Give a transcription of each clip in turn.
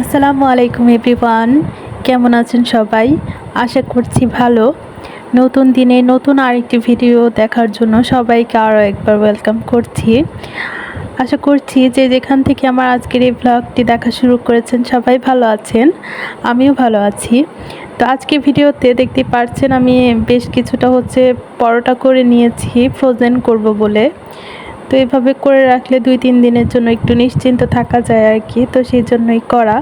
আসসালামু আলাইকুম এভরিওয়ান। কেমন আছেন সবাই? আশা করছি ভালো। নতুন দিনে নতুন আরেকটি ভিডিও দেখার জন্য সবাইকে আরও একবার ওয়েলকাম করছি। আশা করছি যে যেখান থেকে আমার আজকের এই ব্লগটি দেখা শুরু করেছেন সবাই ভালো আছেন। আমিও ভালো আছি। তো আজকে ভিডিওতে দেখতে পারছেন আমি বেশ কিছুটা হচ্ছে পরোটা করে নিয়েছি ফ্রোজেন করব বলে। তো এভাবে করে রাখলে দুই, তিন দিনের জন্য একটু নিশ্চিন্ত থাকা যায় আর কি। তো সেই জন্যই করা।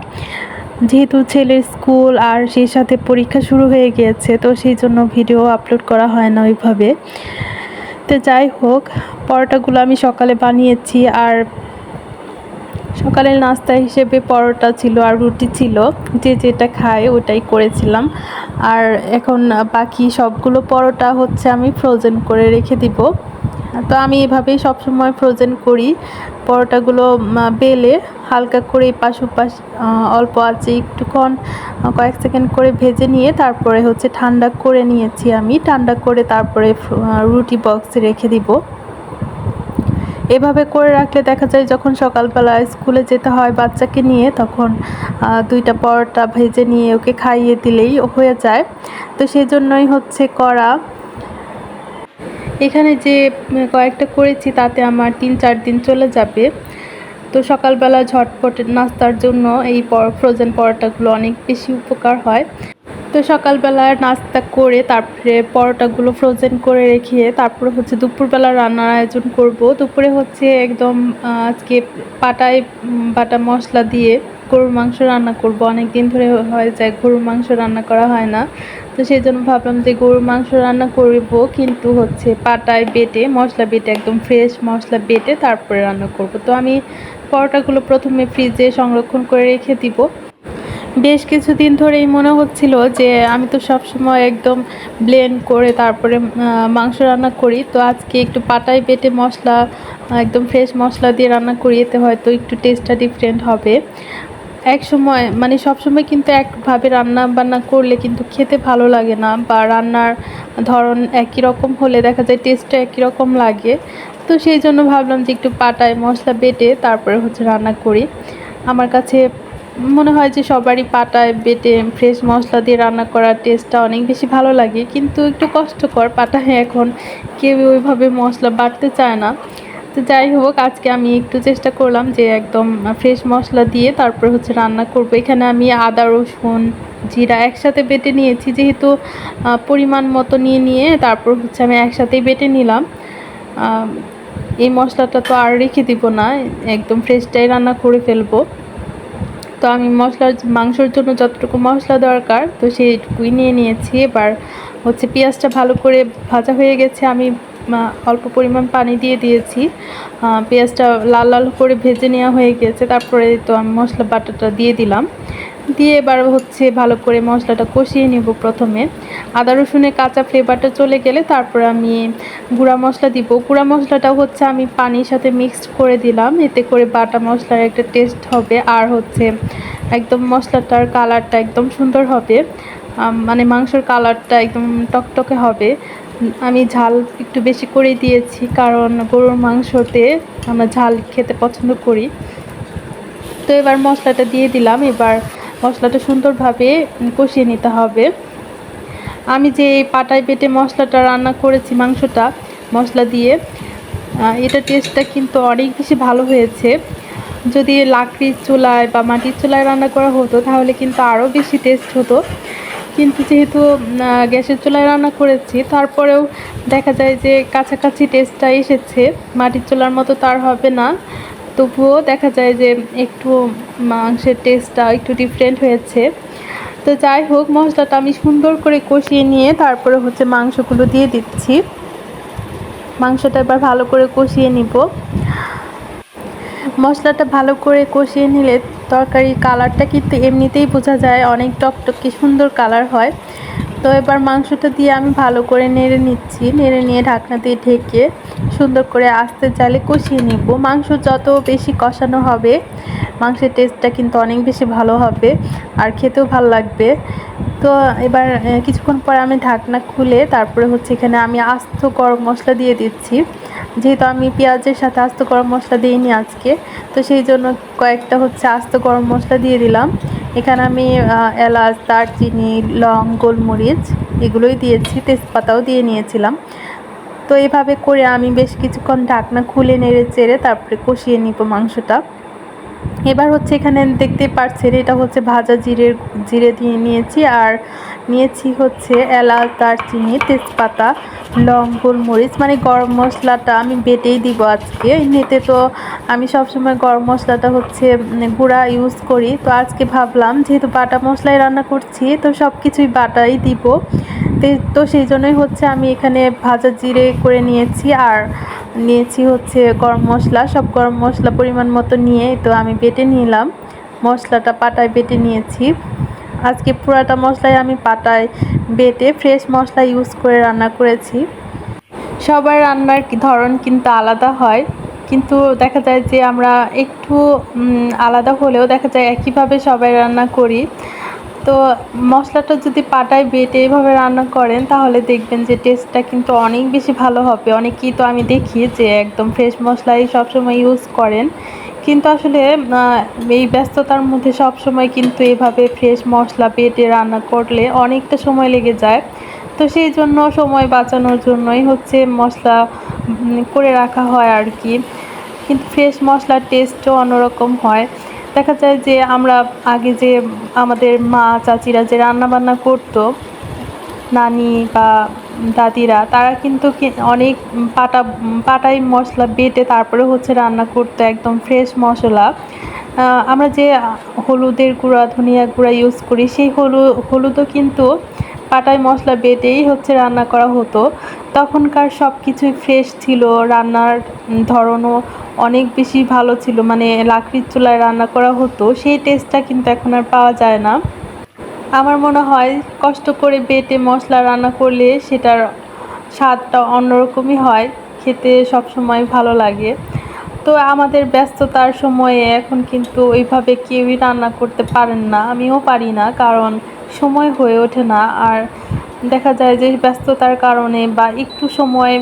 যেহেতু ছেলের স্কুল আর সেই সাথে পরীক্ষা শুরু হয়ে গিয়েছে, তো সেই জন্য ভিডিও আপলোড করা হয় না ওইভাবে। তো যাই হোক, পরোটাগুলো আমি সকালে বানিয়েছি আর সকালের নাস্তা হিসেবে পরোটা ছিল আর রুটি ছিল। যে যেটা খায় ওটাই করেছিলাম। আর এখন বাকি সবগুলো পরোটা হচ্ছে আমি ফ্রোজেন করে রেখে দিব। তো আমি এভাবেই সবসময় ফ্রোজেন করি। পরোটাগুলো বেলে হালকা করে এপাশ ওপাশ অল্প আছে একটুক্ষণ কয়েক সেকেন্ড করে ভেজে নিয়ে তারপরে হচ্ছে ঠান্ডা করে নিয়েছি আমি। ঠান্ডা করে তারপরে রুটি বক্সে রেখে দিব। এভাবে করে রাখলে দেখা যায় যখন সকালবেলা স্কুলে যেতে হয় বাচ্চাকে নিয়ে, তখন দুইটা পরোটা ভেজে নিয়ে ওকে খাইয়ে দিলেই হয়ে যায়। তো সেই জন্যই হচ্ছে করা এখানে যে কয়েকটা করেছি তাতে আমার তিন, চার দিন চলে যাবে। তো সকালবেলা ঝটপট নাস্তার জন্য এই ফ্রোজেন পরোটাগুলো অনেক বেশি উপকার হয়। তো সকালবেলা নাস্তা করে তারপরে পরোটাগুলো ফ্রোজেন করে রেখে তারপরে হচ্ছে দুপুরবেলা রান্নার আয়োজন করব। দুপুরে হচ্ছে একদম আজকে পাটায় বাটা মশলা দিয়ে গরুর মাংস রান্না করব। অনেক দিন ধরে হয়ে যায় গরুর মাংস রান্না করা হয় না। তো সেই জন্য ভাবলাম যে গরুর মাংস রান্না করব। কিন্তু হচ্ছে পাটায় বেটে, মশলা বেটে, একদম ফ্রেশ মশলা বেটে তারপরে রান্না করব। তো আমি পরোটাগুলো প্রথমে ফ্রিজে সংরক্ষণ করে রেখে দিব। বেশ কিছুদিন ধরেই মনে হচ্ছিল যে আমি তো সব সময় একদম ব্লেন্ড করে তারপরে মাংস রান্না করি। তো আজকে একটু পাটায় বেটে মশলা, একদম ফ্রেশ মশলা দিয়ে রান্না করি। এতে হয়তো একটু টেস্টটা ডিফারেন্ট হবে। এক সময় মানে সব সময় কিন্তু একভাবে রান্না বান্না করলে কিন্তু খেতে ভালো লাগে না বা রান্নার ধরন একই রকম হলে দেখা যায় টেস্টটা একই রকম লাগে। তো সেই জন্য ভাবলাম যে একটু পাটায় মশলা বেটে তারপরে হচ্ছে রান্না করি। আমার কাছে মনে হয় যে সবারই পাটায় বেটে ফ্রেশ মশলা দিয়ে রান্না করার টেস্টটা অনেক বেশি ভালো লাগে। কিন্তু একটু কষ্টকর, পাটায় এখন কেউ ওইভাবে মশলা বাটতে চায় না। তো যাই হোক, আজকে আমি একটু চেষ্টা করলাম যে একদম ফ্রেশ মশলা দিয়ে তারপর হচ্ছে রান্না করব। এখানে আমি আদা, রসুন, জিরা একসাথে বেটে নিয়েছি, যেহেতু পরিমাণ মতো নিয়ে নিয়ে তারপর হচ্ছে আমি একসাথেই বেটে নিলাম। এই মশলাটা তো আর রেখে দিব না, একদম ফ্রেশটাই রান্না করে ফেলব। তো আমি মশলার, মাংসর জন্য যতটুকু মশলা দরকার, তো সেইটুকুই নিয়ে নিয়েছি। এবার হচ্ছে পেঁয়াজটা ভালো করে ভাজা হয়ে গেছে, আমি অল্প পরিমাণ পানি দিয়ে দিয়েছি। পেঁয়াজটা লাল লাল করে ভেজে নেওয়া হয়ে গেছে, তারপরে তো আমি মশলা বাটাটা দিয়ে দিলাম। দিয়ে এবার হচ্ছে ভালো করে মশলাটা কষিয়ে নিব প্রথমে। আদা, রসুনের কাঁচা ফ্লেভারটা চলে গেলে তারপর আমি গুঁড়া মশলা দিব। গুঁড়া মশলাটা হচ্ছে আমি পানির সাথে মিক্সড করে দিলাম, এতে করে বাটা মশলার একটা টেস্ট হবে আর হচ্ছে একদম মশলাটার কালারটা একদম সুন্দর হবে। মানে মাংসর কালারটা একদম টকটকে হবে। আমি ঝাল একটু বেশি করে দিয়েছি, কারণ গরুর মাংসতে আমরা ঝাল খেতে পছন্দ করি। তো এবার মশলাটা দিয়ে দিলাম, এবার মশলাটা সুন্দরভাবে কষিয়ে নিতে হবে। আমি যে পাটায় বেটে মশলাটা রান্না করেছি মাংসটা, মশলা দিয়ে এটা টেস্টটা কিন্তু অনেক বেশি ভালো হয়েছে। যদি লাকড়ির চুলায় বা মাটির চুলায় রান্না করা হতো, তাহলে কিন্তু আরও বেশি টেস্ট হতো। কিন্তু যেহেতু গ্যাসের চুলায় রান্না করেছি, তারপরেও দেখা যায় যে কাছাকাছি টেস্টটা এসেছে। মাটির চুলার মতো তার হবে না। তবুও দেখা যায় যে একটু মাংসের টেস্টটা একটু ডিফারেন্ট হয়েছে। তো যাই হোক, মশলাটা আমি সুন্দর করে কষিয়ে নিয়ে তারপরে হচ্ছে মাংসগুলো দিয়ে দিচ্ছি। মাংসটা এবার ভালো করে কষিয়ে নিব। মশলাটা ভালো করে কষিয়ে নিলে তরকারির কালারটা কিন্তু এমনিতেই বোঝা যায়, অনেক টকটকে সুন্দর কালার হয়। তো এবার মাংসটা দিয়ে আমি ভালো করে নেড়ে নিচ্ছি, নেড়ে নিয়ে ঢাকনা দিয়ে ঢেকে সুন্দর করে আস্তে জালে কষিয়ে নিব। মাংস যত বেশি কষানো হবে, মাংসের টেস্টটা কিন্তু অনেক বেশি ভালো হবে, আর খেতেও ভালো লাগবে। তো এবার কিছুক্ষণ পর আমি ঢাকনা খুলে তারপরে হচ্ছে এখানে আমি আস্ত গরম মশলা দিয়ে দিচ্ছি। যেহেতু আমি পেঁয়াজের সাথে আস্ত গরম মশলা দিইনি আজকে, তো সেই জন্য কয়েকটা হচ্ছে আস্ত গরম মশলা দিয়ে দিলাম। এখানে আমি এলাচ, দারচিনি, লং, গোলমরিচ এগুলোই দিয়েছি, তেজপাতাও দিয়ে নিয়েছিলাম। তো এভাবে করে আমি বেশ কিছুক্ষণ ঢাকনা খুলে নেড়ে চেড়ে তারপরে কষিয়ে নিব মাংসটা। এবার হচ্ছে এখানে দেখতে পাচ্ছেন এটা হচ্ছে ভাজা জিরে জিরে দিয়ে নিয়েছি আর নিয়েছি হচ্ছে এলাচ, দারচিনি, তেজপাতা, লং, গোলমরিচ। মানে গরম মশলাটা আমি বেটেই দিব আজকে। এমনিতে তো আমি সবসময় গরম মশলাটা হচ্ছে গুঁড়া ইউজ করি। তো আজকে ভাবলাম, যেহেতু বাটা মশলাই রান্না করছি, তো সব কিছুই বাটাই দিব। তো সেই জন্যই হচ্ছে আমি এখানে ভাজা জিরে করে নিয়েছি। আর নিয়েছি হচ্ছে গরম মশলা, সব গরম মশলা পরিমাণ মতো নিয়ে তো আমি বেটে নিলাম। মশলাটা পাটায় বেটে নিয়েছি। আজকে পুরাটা মশলাই আমি পাটায় বেটে ফ্রেশ মশলা ইউজ করে রান্না করেছি। সবার রান্নার ধরন কিন্তু আলাদা হয়। কিন্তু দেখা যায় যে আমরা একটু আলাদা হলেও দেখা যায় একইভাবে সবাই রান্না করি। তো মশলাটা যদি পাটায় বেটে এইভাবে রান্না করেন, তাহলে দেখবেন যে টেস্টটা কিন্তু অনেক বেশি ভালো হবে। অনেকেই তো আমি দেখি যে একদম ফ্রেশ মশলাই সবসময় ইউজ করেন। কিন্তু আসলে এই ব্যস্ততার মধ্যে সব সময় কিন্তু এভাবে ফ্রেশ মশলা বেটে রান্না করলে অনেকটা সময় লেগে যায়। তো সেই জন্য সময় বাঁচানোর জন্যই হচ্ছে মশলা করে রাখা হয় আর কি। কিন্তু ফ্রেশ মশলার টেস্টও অন্যরকম হয়। দেখা যায় যে আমরা আগে যে আমাদের মা, চাচিরা যে রান্না বান্না করতো, নানি বা দাদিরা, তারা কিন্তু অনেক পাটা পাটাই মশলা বেটে তারপরে হচ্ছে রান্না করতো একদম ফ্রেশ মশলা। আমরা যে হলুদের গুঁড়া, ধনিয়া গুঁড়া ইউজ করি, সেই হলু, হলুদও কিন্তু পাটায় মশলা বেটেই হচ্ছে রান্না করা হতো। তখনকার সব কিছুই ফ্রেশ ছিল, রান্নার ধরনও অনেক বেশি ভালো ছিল। মানে লাকড়ির চুলায় রান্না করা হতো, সেই টেস্টটা কিন্তু এখন আর পাওয়া যায় না। আমার মনে হয় কষ্ট করে বেটে মশলা রান্না করলে সেটার স্বাদটা অন্যরকমই হয়, খেতে সব সময় ভালো লাগে। তো আমাদের ব্যস্ততার সময়ে এখন কিন্তু ওইভাবে কেউই রান্না করতে পারেন না, আমিও পারি না, কারণ সময় হয়ে ওঠে না। আর দেখা যায় যে ব্যস্ততার কারণে বা একটু সময়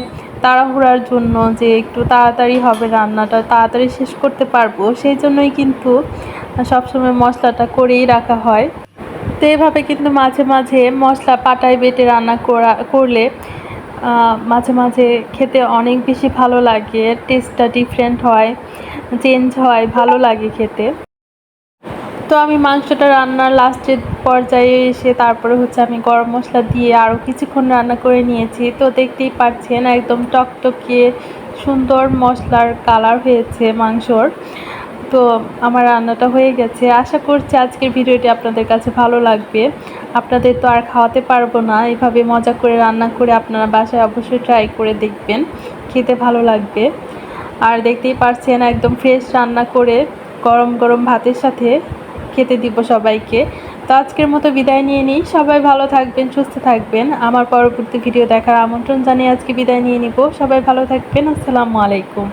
তাড়াহুড়ার জন্য যে একটু তাড়াতাড়ি হবে রান্নাটা, তাড়াতাড়ি শেষ করতে পারব, সেই জন্যই কিন্তু সবসময় মশলাটা করেই রাখা হয়। তো এভাবে কিন্তু মাঝে মাঝে মশলা পাটায় বেটে রান্না করা, করলে মাঝে মাঝে খেতে অনেক বেশি ভালো লাগে টেস্টটা ডিফারেন্ট হয় চেঞ্জ হয়, ভালো লাগে খেতে। তো আমি মাংসটা রান্নার লাস্টের পর্যায়ে এসে তারপরে হচ্ছে আমি গরম মশলা দিয়ে আরও কিছুক্ষণ রান্না করে নিয়েছি। তো দেখতেই পাচ্ছেন একদম টকটকে সুন্দর মশলার কালার হয়েছে মাংসর। তো আমার রান্নাটা হয়ে গেছে। আশা করছি আজকের ভিডিওটি আপনাদের কাছে ভালো লাগবে। আপনাদের তো আর খাওয়াতে পারব না। এভাবে মজা করে রান্না করে আপনারা বাসায় অবশ্যই ট্রাই করে দেখবেন। খেতে ভালো লাগবে। আর দেখতেই পারছেন একদম ফ্রেশ রান্না করে গরম গরম ভাতের সাথে খেতে দিব সবাইকে। তো আজকের মতো বিদায় নিয়ে নিই। সবাই ভালো থাকবেন, সুস্থ থাকবেন। আমার পরবর্তী ভিডিও দেখার আমন্ত্রণ জানিয়ে আজকে বিদায় নিয়ে নিব। সবাই ভালো থাকবেন। আসসালামু আলাইকুম।